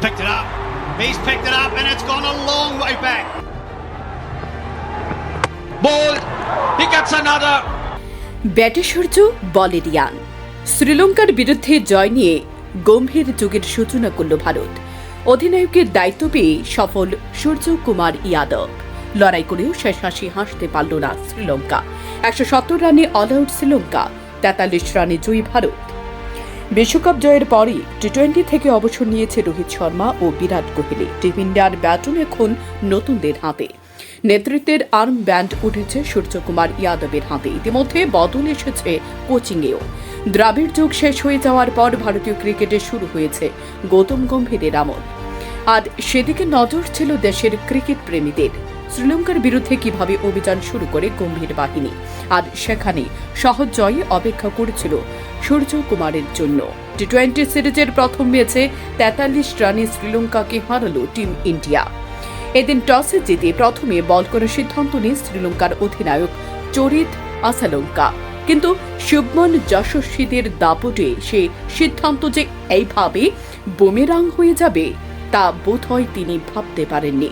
Picked it up. He's picked it up, and it's gone a long way back. Ball. He gets another. ব্যাটে সূর্য, বলে রিয়ান শ্রীলঙ্কার বিরুদ্ধে জয় নিয়ে গম্ভীর যুগের সূচনা করল ভারত অধিনায়কের দায়িত্ব পেয়ে সফল সূর্য কুমার ইয়াদব লড়াই করেও শেষ হাসি হাসতে পারল না শ্রীলঙ্কা একশো সত্তর রানে অল আউট শ্রীলঙ্কা তেতাল্লিশ রানে জয়ী ভারত বিশ্বকাপ জয়ের পরই টি টোয়েন্টি থেকে অবসর নিয়েছে রোহিত শর্মা ও বিরাট কোহলি। টিম ইন্ডিয়ার ব্যাটন এখন নতুনদের হাতে। নেতৃত্বের আর্ম ব্যান্ড উঠেছে সূর্যকুমার ইয়াদবের হাতে। ইতিমধ্যে বদল এসেছে কোচিংয়েও। দ্রাবিড় যুগ শেষ হয়ে যাওয়ার পর ভারতীয় ক্রিকেটে শুরু হয়েছে গৌতম গম্ভীরের আমল। আর সেদিকে নজর ছিল দেশের ক্রিকেট প্রেমীদের। শ্রীলঙ্কার বিরুদ্ধে কীভাবে অভিযান শুরু করে গম্ভীর বাহিনী? আর সেখানে সহজ জয়ে অপেক্ষা করেছিল সূর্য কুমারের জন্য। টি টোয়েন্টি সিরিজের প্রথম ম্যাচে তেতাল্লিশ রানে শ্রীলঙ্কাকে হারালো টিম ইন্ডিয়া। এদিন টসে জিতে প্রথমে বল করার সিদ্ধান্ত নেয় শ্রীলঙ্কার অধিনায়ক চরিত আসালঙ্কা। কিন্তু শুভমন যশস্বীদের দাপটে সে সিদ্ধান্ত যে এইভাবে বোমেরাং হয়ে যাবে, তা বোধহয় তিনি ভাবতে পারেননি।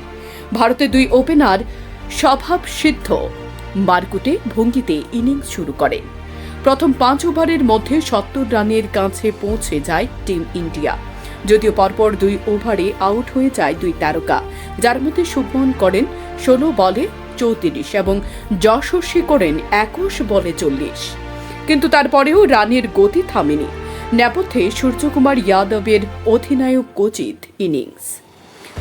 ভারতের দুই ওপেনার স্বভাব সিদ্ধ মারকুটে ভঙ্গিতে ইনিংস শুরু করেন প্রথম পাঁচ ওভারের মধ্যে সত্তর রানের কাছে পৌঁছে যায় টিম ইন্ডিয়া। যদিও পরপর দুই ওভারে আউট হয়ে যায় দুই তারকা, যার মধ্যে শুভমন করেন ষোলো বলে চৌত্রিশ এবং যশস্বী করেন একুশ বলে চল্লিশ। কিন্তু তারপরেও রানের গতি থামেনি। নেপথ্যে সূর্যকুমার যাদবের অধিনায়ক কোচিত ইনিংস।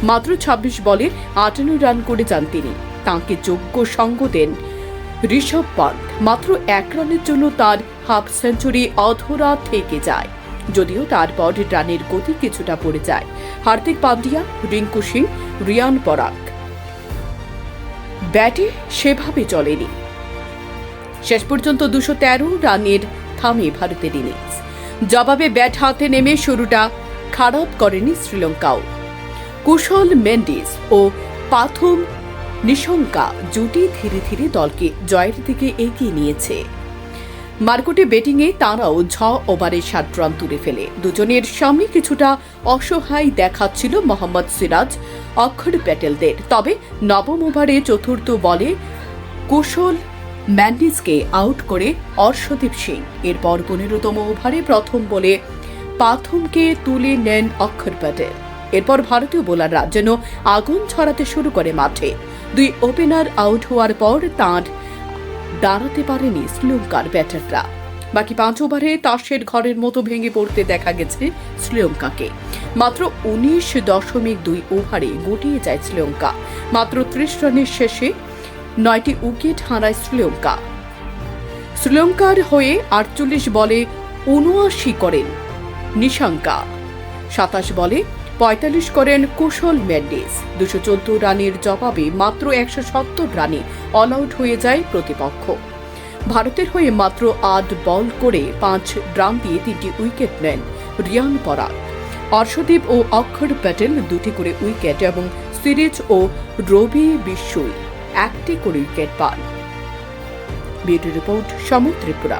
মাত্র ২৬ বলে আটান্ন রান করে যান তিনি। তাঁকে যোগ্য সঙ্গ দেন ঋষভ পান্ত মাত্র এক রানের জন্য তার হাফ সেঞ্চুরি অধরা থেকে যায়। যদিও তার তারপর রানের গতি কিছুটা পড়ে যায়। হার্দিক পান্ডিয়া, রিঙ্কু সিং, রিয়ান পরাগ। ব্যাটে সেভাবে চলেনি। শেষ পর্যন্ত দুশো তেরো রানের থামে ভারতের ইনিংস। জবাবে ব্যাট হাতে নেমে শুরুটা খারাপ করেনি শ্রীলঙ্কাও। কুশল মেন্ডিস ও পাথম নিশঙ্কা জুটি ধীরে ধীরে দলকে জয়ের দিকে এগিয়ে নিয়েছে। মার্কটে ব্যাটিংয়ে তাঁরাও ছ ওভারে সাত রান তুলে ফেলে। দুজনের সামনে কিছুটা অসহায় দেখাচ্ছিল মোহাম্মদ সিরাজ, অক্ষর প্যাটেলদের। তবে নবম ওভারে চতুর্থ বলে কুশল ম্যান্ডিসকে আউট করে অর্শদীপ সিং। এরপর পনেরোতম ওভারে প্রথম বলে পাথমকে তুলে নেন অক্ষর প্যাটেল। এরপর ভারতীয় বোলাররা যেন আগুন ছড়াতে শুরু করে মাঠে। দুই ওপেনার আউট হওয়ার পর তাঁর দাঁড়াতে পারেনি শ্রীলঙ্কার ব্যাটাররা। বাকি পাঁচ ওভারে তাসের ঘরের মতো ভেঙে পড়তে দেখা গেছে শ্রীলঙ্কাকে। মাত্র উনিশ দশমিক দুই ওভারে গটিয়ে যায় শ্রীলঙ্কা। মাত্র ত্রিশ রানের শেষে নয়টি উইকেট হারায় শ্রীলঙ্কা। শ্রীলঙ্কার হয়ে আটচল্লিশ বলে উনআশি করেন নিশাঙ্কা। সাতাশ বলে পঁয়তাল্লিশ করেন কুশল মেন্ডিস। দুশো চোদ্দ রানের জবাবে মাত্র একশো সত্তর রানে অল আউট হয়ে যায় প্রতিপক্ষ। ভারতের হয়ে মাত্র আট বল করে পাঁচ রান দিয়ে তিনটি উইকেট নেন রিয়ান পরাগ। অর্শদীপ ও অক্ষর প্যাটেল দুটি করে উইকেট এবং সিরিজ ও রবি বিশ্বই একটি করে উইকেট পান। Beauty report Samar Tripura.